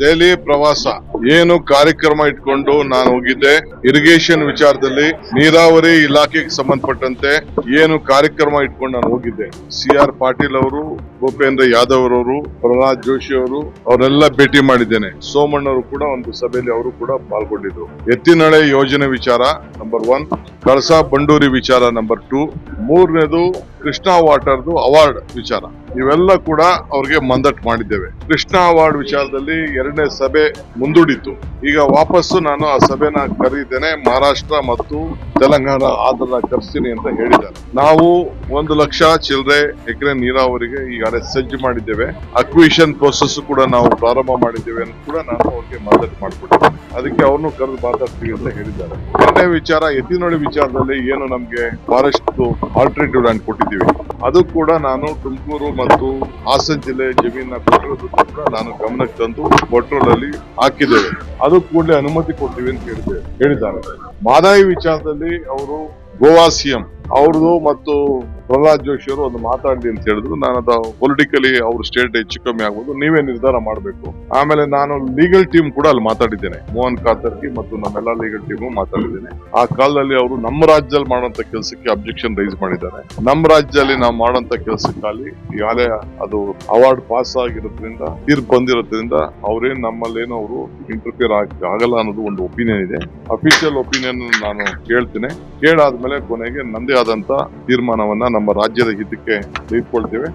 ದೆಹಲಿ ಪ್ರವಾಸ ಏನು ಕಾರ್ಯಕ್ರಮ ಇಟ್ಕೊಂಡು ನಾನು ಹೋಗಿದ್ದೆ. ಇರಿಗೇಷನ್ ವಿಚಾರದಲ್ಲಿ ನೀರಾವರಿ ಇಲಾಖೆಗೆ ಸಂಬಂಧಪಟ್ಟಂತೆ ಏನು ಕಾರ್ಯಕ್ರಮ ಇಟ್ಕೊಂಡು ನಾನು ಹೋಗಿದ್ದೆ. ಸಿ ಆರ್ ಪಾಟೀಲ್ ಅವರು, ಭೂಪೇಂದ್ರ ಯಾದವ್ ಅವರು ಪ್ರಹ್ಲಾದ್ ಜೋಶಿ ಅವರು, ಅವರೆಲ್ಲ ಭೇಟಿ ಮಾಡಿದ್ದೇನೆ. ಸೋಮಣ್ಣವರು ಕೂಡ ಒಂದು ಸಭೆಯಲ್ಲಿ ಅವರು ಕೂಡ ಪಾಲ್ಗೊಂಡಿದ್ರು. ಎತ್ತಿನಳೆ ಯೋಜನೆ ವಿಚಾರ ನಂಬರ್ ಒನ್ ಕಳಸಾ ಬಂಡೂರಿ ವಿಚಾರ ನಂಬರ್ ಟೂ ಮೂರನೇದು ಕೃಷ್ಣಾ ವಾಟರ್ದು ಅವಾರ್ಡ್ ವಿಚಾರ. ಇವೆಲ್ಲ ಕೂಡ ಅವ್ರಿಗೆ ಮಂದಟ್ ಮಾಡಿದ್ದೇವೆ. ಕೃಷ್ಣ ಅವಾರ್ಡ್ ವಿಚಾರದಲ್ಲಿ ಎರಡನೇ ಸಭೆ ಮುಂದೂಡಿತು ಈಗ ವಾಪಸ್ಸು ನಾನು ಆ ಸಭೆನ ಕರೀತೇನೆ. ಮಹಾರಾಷ್ಟ್ರ ಮತ್ತು ತೆಲಂಗಾಣ ಆಧಾರ ಕರೆಸ್ತೀನಿ ಅಂತ ಹೇಳಿದ್ದಾರೆ. ನಾವು ಒಂದು ಲಕ್ಷ ಚಿಲ್ಲರೆ ಎಕರೆ ನೀರಾವರಿಗೆ ಈಗಾಗಲೇ ಸಜ್ಜು ಮಾಡಿದ್ದೇವೆ. ಅಕ್ವಿಷನ್ ಪ್ರೋಸೆಸ್ ಕೂಡ ನಾವು ಪ್ರಾರಂಭ ಮಾಡಿದ್ದೇವೆ ಅಂತ ಕೂಡ ನಾನು ಅವ್ರಿಗೆ ಮಾತಾಡಿ ಮಾಡ್ಕೊಟ್ಟಿದ್ದೇನೆ. ಅದಕ್ಕೆ ಅವ್ರನ್ನು ಕರೆದು ಮಾತಾಡ್ತೀವಿ ಅಂತ ಹೇಳಿದ್ದಾರೆ. ಎರಡನೇ ವಿಚಾರ ಎತ್ತಿನೊಳೆ ವಿಚಾರದಲ್ಲಿ ಏನು ನಮ್ಗೆ ಫಾರೆಸ್ಟ್ ಆಲ್ಟರ್ನೇಟಿವ್ ಲ್ಯಾಂಡ್ ಕೊಟ್ಟಿದ್ದೀವಿ. ಅದು ಕೂಡ ನಾನು ತುಮಕೂರು ಮತ್ತು ಹಾಸನ ಜಿಲ್ಲೆ ಜಮೀನ ಕೊಟ್ಟಿರೋದು ಕೂಡ ನಾನು ಗಮನಕ್ಕೆ ತಂದು ಪೆಟ್ರೋಲ್ ಅಲ್ಲಿ ಹಾಕಿದ್ದೇವೆ. ಅದು ಕೂಡಲೇ ಅನುಮತಿ ಕೊಡ್ತೀವಿ ಅಂತ ಹೇಳಿದೆ ಹೇಳಿದ್ದಾರೆ. ಮಾದಾಯಿ ವಿಚಾರದಲ್ಲಿ ಅವರು ಗೋವಾ ಸಿಎಂ ಅವ್ರದ್ದು ಮತ್ತು ಪ್ರಹ್ಲಾದ್ ಜೋಶಿ ಅವರು ಒಂದು ಮಾತಾಡಿ ಅಂತ ಹೇಳಿದ್ರು. ನಾನು ಅದು ಪೊಲಿಟಿಕಲಿ ಅವ್ರ ಸ್ಟೇಟ್ ಹೆಚ್ಚು ಕಮ್ಮಿ ಆಗ್ಬೋದು. ನೀವೇ ನಿರ್ಧಾರ ಮಾಡಬೇಕು. ಆಮೇಲೆ ನಾನು ಲೀಗಲ್ ಟೀಮ್ ಕೂಡ ಅಲ್ಲಿ ಮಾತಾಡಿದ್ದೇನೆ. ಮೋಹನ್ ಕಾತರ್ಕಿ ಮತ್ತು ನಮ್ಮೆಲ್ಲ ಲೀಗಲ್ ಟೀಮು ಮಾತಾಡಿದ್ದೇನೆ. ಆ ಕಾಲದಲ್ಲಿ ಅವರು ನಮ್ಮ ರಾಜ್ಯದಲ್ಲಿ ಮಾಡುವಂತ ಕೆಲಸಕ್ಕೆ ಅಬ್ಜೆಕ್ಷನ್ ರೈಸ್ ಮಾಡಿದ್ದಾರೆ. ನಮ್ಮ ರಾಜ್ಯದಲ್ಲಿ ನಾವು ಮಾಡುವಂತ ಕೆಲಸಕ್ಕಾಗಿ ಈಗಾಗಲೇ ಅದು ಅವಾರ್ಡ್ ಪಾಸ್ ಆಗಿರೋದ್ರಿಂದ, ತೀರ್ಪು ಬಂದಿರೋದ್ರಿಂದ ಅವ್ರೇನ್ ನಮ್ಮಲ್ಲೇನೋ ಅವರು ಇಂಟರ್ಫಿಯರ್ ಆಗಲ್ಲ ಅನ್ನೋದು ಒಂದು ಒಪಿನಿಯನ್ ಇದೆ. ಅಫಿಷಿಯಲ್ ಒಪಿನಿಯನ್ ನಾನು ಕೇಳ್ತೀನಿ. ಕೇಳಾದ್ಮೇಲೆ ಕೊನೆಗೆ ನಂದೇ ಆದಂತ ತೀರ್ಮಾನವನ್ನ ನಮ್ಮ ರಾಜ್ಯದ ಹಿತಕ್ಕೆ ತೆಗೆದುಕೊಳ್ತೇವೆ.